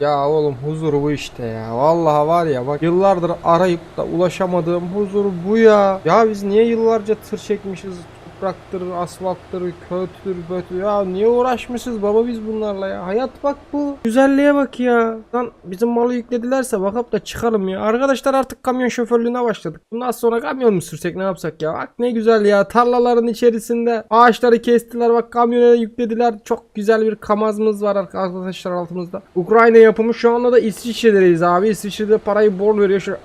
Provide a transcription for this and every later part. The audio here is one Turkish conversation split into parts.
Ya oğlum huzur bu işte ya. Vallahi var ya bak yıllardır arayıp da ulaşamadığım huzur bu ya. Ya biz niye yıllarca tır çekmişiz? Topraktır, asfalttır, kötüdür, bötür. Ya niye uğraşmışız baba biz bunlarla ya? Hayat bak bu. Güzelliğe bak ya. Lan bizim malı yükledilerse bakıp da çıkalım ya. Arkadaşlar artık kamyon şoförlüğüne başladık. Bundan sonra kamyon mu sürsek ne yapsak ya? Bak ne güzel ya. Tarlaların içerisinde ağaçları kestiler. Bak kamyona yüklediler. Çok güzel bir kamazımız var arkadaşlar altımızda. Ukrayna yapımı şu anda da İsviçre'deyiz abi. İsviçre'de parayı bol veriyor.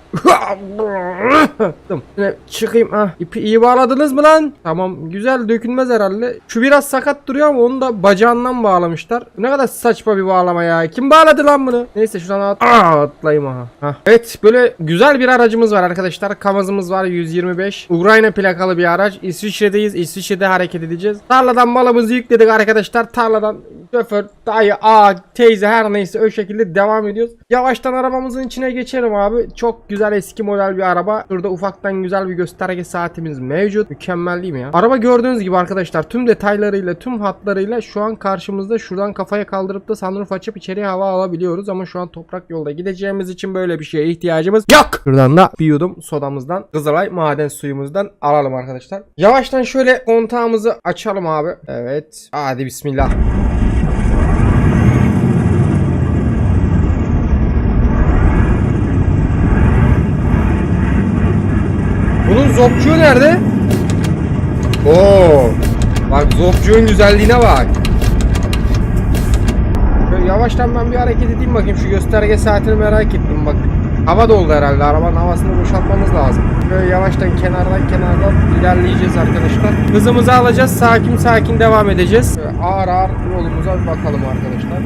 Yine çıkayım. Ha. İpi iyi bağladınız mı lan? Tamam. Güzel dökülmez herhalde. Şu biraz sakat duruyor ama onu da bacağından bağlamışlar. Ne kadar saçma bir bağlama ya. Kim bağladı lan bunu? Neyse şuradan at Aa, atlayayım aha. Hah. Evet böyle güzel bir aracımız var arkadaşlar. Kamazımız var 125. Ukrayna plakalı bir araç. İsviçre'deyiz. İsviçre'de hareket edeceğiz. Tarladan malımızı yükledik arkadaşlar. Tarladan şoför, dayı, ağa, teyze her neyse o şekilde devam ediyoruz. Yavaştan arabamızın içine geçelim abi. Çok güzel eski model bir araba. Şurada ufaktan güzel bir gösterge saatimiz mevcut. Mükemmel değil mi ya? Araba gördüğünüz gibi arkadaşlar tüm detaylarıyla, tüm hatlarıyla şu an karşımızda. Şuradan kafaya kaldırıp da sunroof açıp içeriye hava alabiliyoruz. Ama şu an toprak yolda gideceğimiz için böyle bir şeye ihtiyacımız yok. Şuradan da bir yudum sodamızdan, Kızılay maden suyumuzdan alalım arkadaşlar. Yavaştan şöyle kontağımızı açalım abi. Evet. Hadi bismillah. Zopçuğu nerede? Oo. Bak zopçuğun güzelliğine bak. Şöyle yavaştan ben bir hareket edeyim bakayım şu gösterge saatini merak ettim bak. Hava doldu herhalde arabanın havasını boşaltmamız lazım. Böyle yavaştan kenardan kenardan ilerleyeceğiz arkadaşlar. Hızımızı alacağız sakin sakin devam edeceğiz. Böyle ağır ağır yolumuza bir bakalım arkadaşlar.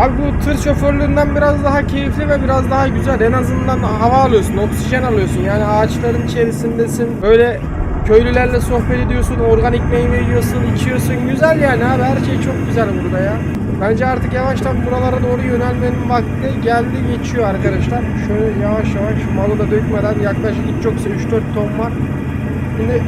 Abi bu tır şoförlüğünden biraz daha keyifli ve biraz daha güzel. En azından hava alıyorsun, oksijen alıyorsun. Yani ağaçların içerisindesin. Böyle köylülerle sohbet ediyorsun, organik meyve yiyorsun, içiyorsun. Güzel yani abi her şey çok güzel burada ya. Bence artık yavaştan buralara doğru yönelmenin vakti geldi geçiyor arkadaşlar. Şöyle yavaş yavaş malı da dökmeden yaklaşık hiç yoksa 3-4 ton var. Şimdi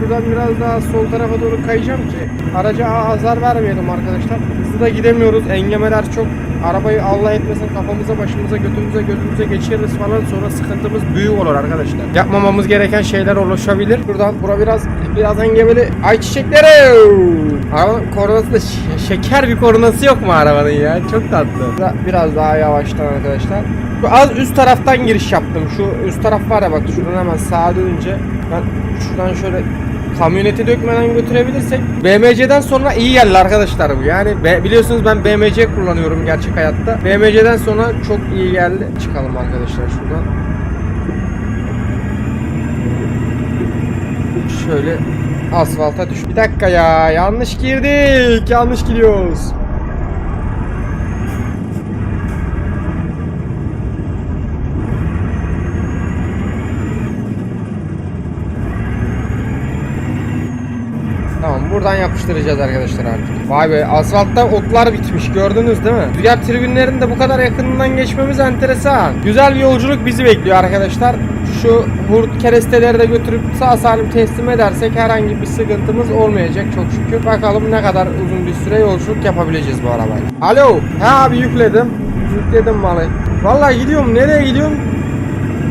şuradan biraz daha sol tarafa doğru kayacağım ki araca azar vermeyelim arkadaşlar. Hızlı da gidemiyoruz. Engemeler çok. Arabayı Allah etmesin kafamıza, başımıza, götümüze, gözümüze geçiririz falan sonra sıkıntımız büyük olur arkadaşlar. Yapmamamız gereken şeyler oluşabilir. Buradan bura biraz biraz engebeli. Ay çiçekleri. Arabanın kornası da şeker bir kornası yok mu arabanın ya? Çok tatlı. Biraz daha yavaştan arkadaşlar. Şu az üst taraftan giriş yaptım. Şu üst taraf var ya bak şuradan hemen sağa dönünce ben şuradan şöyle kamyoneti dökmeden götürebilirsek BMC'den sonra iyi geldi arkadaşlar bu. Yani biliyorsunuz ben BMC kullanıyorum gerçek hayatta. BMC'den sonra çok iyi geldi. Çıkalım arkadaşlar şuradan. Şöyle asfalta düş. Bir dakika ya yanlış girdik. Yanlış gidiyoruz. Tamam buradan yapıştıracağız arkadaşlar artık. Vay be asfaltta otlar bitmiş gördünüz değil mi? Rüzgar tribünlerinin de bu kadar yakınından geçmemiz enteresan. Güzel bir yolculuk bizi bekliyor arkadaşlar. Şu hurt keresteleri de götürüp sağ salim teslim edersek herhangi bir sıkıntımız olmayacak çok şükür. Bakalım ne kadar uzun bir süre yolculuk yapabileceğiz bu arabayla. Alo. Ha abi yükledim. Yükledim malı. Vallahi gidiyorum. Nereye gidiyorum?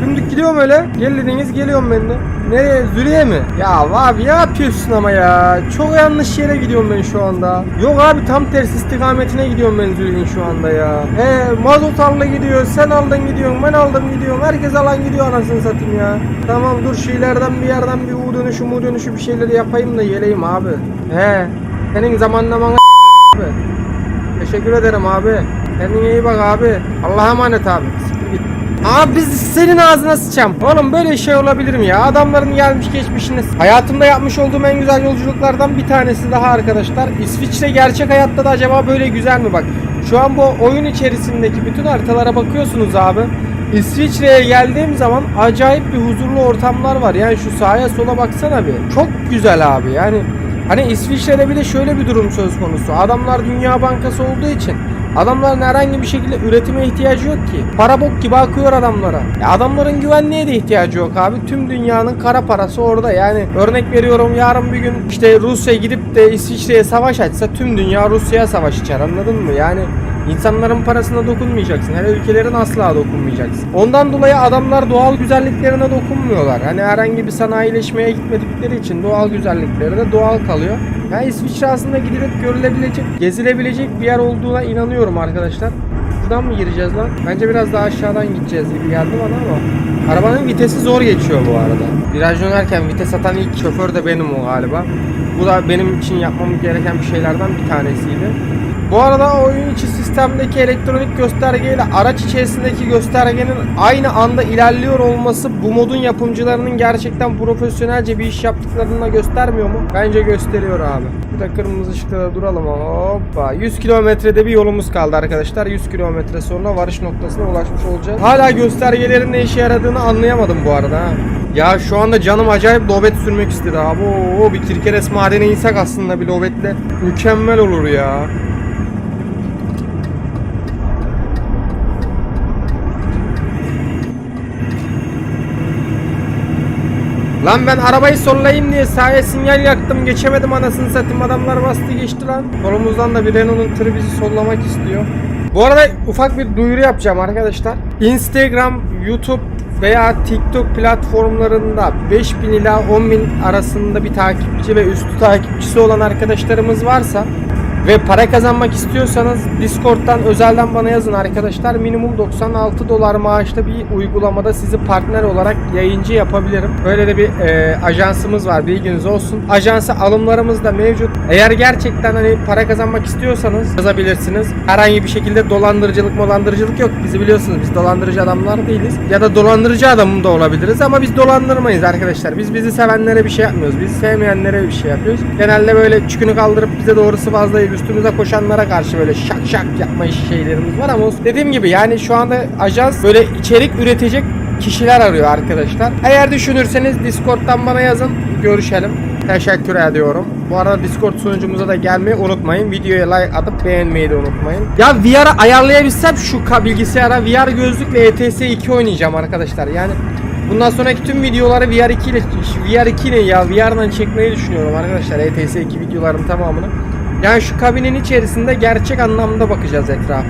Dümdük gidiyorum öyle. Gel dediniz geliyorum ben de. Nereye? Zürih'e mi? Ya abi ne yapıyorsun ama ya? Çok yanlış yere gidiyorum ben şu anda. Yok abi tam tersi istikametine gidiyorum ben Zürih'in şu anda ya. He mazot aldı gidiyor. Sen aldın gidiyorsun. Ben aldım gidiyorum. Herkes alan gidiyor anasını satayım ya. Tamam dur şu ileriden bir yerden bir U dönüşü mu dönüşü bir şeyleri yapayım da geleyim abi. He. Senin zamanlaman abi. Teşekkür ederim abi. Kendine iyi bak abi. Allah'a emanet abi. Abi biz senin ağzına sıçam. Oğlum böyle şey olabilir mi ya? Adamların gelmiş geçmişini. Hayatımda yapmış olduğum en güzel yolculuklardan bir tanesi daha arkadaşlar. İsviçre gerçek hayatta da acaba böyle güzel mi? Bak şu an bu oyun içerisindeki bütün haritalara bakıyorsunuz abi. İsviçre'ye geldiğim zaman acayip bir huzurlu ortamlar var. Yani şu sağa sola baksana bir. Çok güzel abi. Yani Hani İsviçre'de bir de şöyle bir durum söz konusu. Adamlar Dünya Bankası olduğu için Adamların herhangi bir şekilde üretime ihtiyacı yok ki. Para bok gibi akıyor adamlara. Ya adamların güvenliğe de ihtiyacı yok abi. Tüm dünyanın kara parası orada. Yani örnek veriyorum yarın bir gün işte Rusya gidip de İsviçre'ye savaş açsa tüm dünya Rusya'ya savaş açar anladın mı? Yani İnsanların parasına dokunmayacaksın. Hele ülkelerin asla dokunmayacaksın. Ondan dolayı adamlar doğal güzelliklerine dokunmuyorlar. Hani herhangi bir sanayileşmeye gitmedikleri için doğal güzellikleri de doğal kalıyor. Yani İsviçre aslında gidilip görülebilecek, gezilebilecek bir yer olduğuna inanıyorum arkadaşlar. Buradan mı gireceğiz lan? Bence biraz daha aşağıdan gideceğiz gibi geldi bana ama. Arabanın vitesi zor geçiyor bu arada. Viraj dönerken vites atan ilk şoför de benim o galiba. Bu da benim için yapmam gereken bir şeylerden bir tanesiydi. Bu arada oyun içi sistemdeki elektronik göstergeyle araç içerisindeki göstergenin aynı anda ilerliyor olması bu modun yapımcılarının gerçekten profesyonelce bir iş yaptıklarını göstermiyor mu? Bence gösteriyor abi. Bir de kırmızı ışıkta da duralım ama hoppa. 100 kilometrede bir yolumuz kaldı arkadaşlar. 100 kilometre sonra varış noktasına ulaşmış olacağız. Hala göstergelerin ne işe yaradığını anlayamadım bu arada ha. Ya şu anda canım acayip lobet sürmek istedi abi. Oo, bir Tirkeres madene insek aslında bir lobetle. Mükemmel olur ya. Lan ben arabayı sollayayım diye sağa sinyal yaktım geçemedim anasını satayım adamlar bastı geçti lan. Solumuzdan da bir Renault'un tırı bizi sollamak istiyor. Bu arada ufak bir duyuru yapacağım arkadaşlar. Instagram, YouTube veya TikTok platformlarında 5000 ila 10.000 arasında bir takipçi ve üstü takipçisi olan arkadaşlarımız varsa ve para kazanmak istiyorsanız Discord'dan özelden bana yazın arkadaşlar. Minimum 96 dolar maaşla bir uygulamada sizi partner olarak yayıncı yapabilirim. Böyle de bir e, ajansımız var bilginiz olsun. Ajansa alımlarımız da mevcut. Eğer gerçekten hani para kazanmak istiyorsanız yazabilirsiniz. Herhangi bir şekilde dolandırıcılık dolandırıcılık yok. Bizi biliyorsunuz biz dolandırıcı adamlar değiliz. Ya da dolandırıcı adamım da olabiliriz ama biz dolandırmayız arkadaşlar. Biz bizi sevenlere bir şey yapmıyoruz. Bizi sevmeyenlere bir şey yapıyoruz. Genelde böyle çükünü kaldırıp bize doğru sıvazlayıp üstümüze koşanlara karşı böyle şak şak yapma şeylerimiz var ama dediğim gibi yani şu anda ajans böyle içerik üretecek kişiler arıyor arkadaşlar. Eğer düşünürseniz Discord'dan bana yazın. Görüşelim. Teşekkür ediyorum. Bu arada Discord sunucumuza da gelmeyi unutmayın. Videoya like atıp beğenmeyi de unutmayın. Ya VR'ı ayarlayabilsem şu bilgisayara VR gözlükle ETS 2 oynayacağım arkadaşlar. Yani bundan sonraki tüm videoları VR 2 ile VR 2 ile ya VR'dan çekmeyi düşünüyorum arkadaşlar. ETS 2 videoların tamamını. Yani şu kabinin içerisinde gerçek anlamda bakacağız etrafa.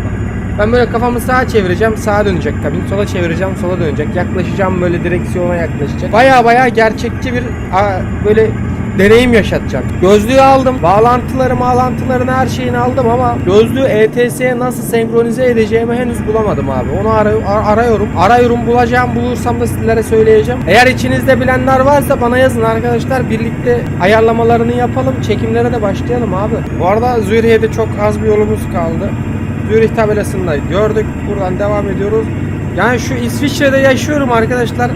Ben böyle kafamı sağa çevireceğim, sağa dönecek kabin. Sola çevireceğim, sola dönecek. Yaklaşacağım böyle direksiyona yaklaşacak. Baya baya gerçekçi bir böyle deneyim yaşatacak. Gözlüğü aldım. Bağlantıları, bağlantılarını her şeyini aldım ama gözlüğü ETS'ye nasıl senkronize edeceğimi henüz bulamadım abi. Onu aray- ar- arıyorum. Arıyorum bulacağım. Bulursam da sizlere söyleyeceğim. Eğer içinizde bilenler varsa bana yazın arkadaşlar. Birlikte ayarlamalarını yapalım. Çekimlere de başlayalım abi. Bu arada Züriye'de çok az bir yolumuz kaldı. Zürih tabelasını da gördük. Buradan devam ediyoruz. Yani şu İsviçre'de yaşıyorum arkadaşlar.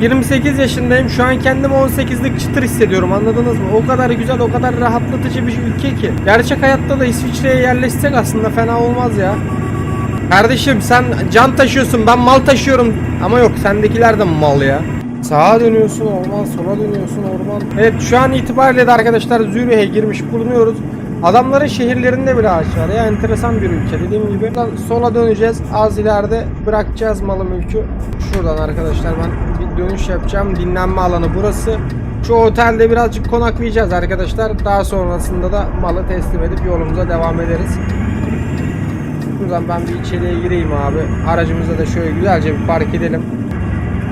28 yaşındayım. Şu an kendimi 18'lik çıtır hissediyorum. Anladınız mı? O kadar güzel, o kadar rahatlatıcı bir ülke ki. Gerçek hayatta da İsviçre'ye yerleşsek aslında fena olmaz ya. Kardeşim sen can taşıyorsun, ben mal taşıyorum. Ama yok, sendekiler de mal ya. Sağa dönüyorsun orman, sola dönüyorsun orman. Evet şu an itibariyle de arkadaşlar Zürih'e girmiş bulunuyoruz. Adamların şehirlerinde bile ağaç var ya enteresan bir ülke dediğim gibi. Sola döneceğiz az ileride bırakacağız malı mülkü. Şuradan arkadaşlar ben dönüş yapacağım dinlenme alanı burası. Şu otelde birazcık konaklayacağız arkadaşlar. Daha sonrasında da malı teslim edip yolumuza devam ederiz. Buradan ben bir içeriye gireyim abi. Aracımıza da şöyle güzelce bir park edelim.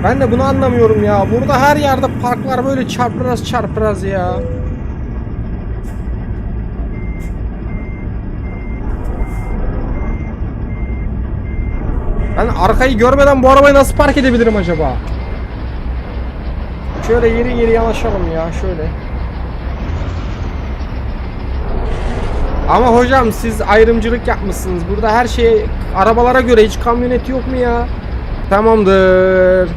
Ben de bunu anlamıyorum ya. Burada her yerde parklar böyle çarpraz çarpraz ya. Ben arkayı görmeden bu arabayı nasıl park edebilirim acaba? Şöyle geri geri yanaşalım ya şöyle. Ama hocam siz ayrımcılık yapmışsınız. Burada her şey arabalara göre hiç kamyonet yok mu ya? Tamamdır.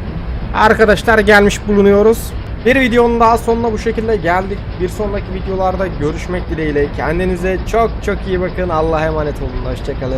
Arkadaşlar gelmiş bulunuyoruz. Bir videonun daha sonuna bu şekilde geldik. Bir sonraki videolarda görüşmek dileğiyle. Kendinize çok çok iyi bakın. Allah'a emanet olun. Hoşçakalın.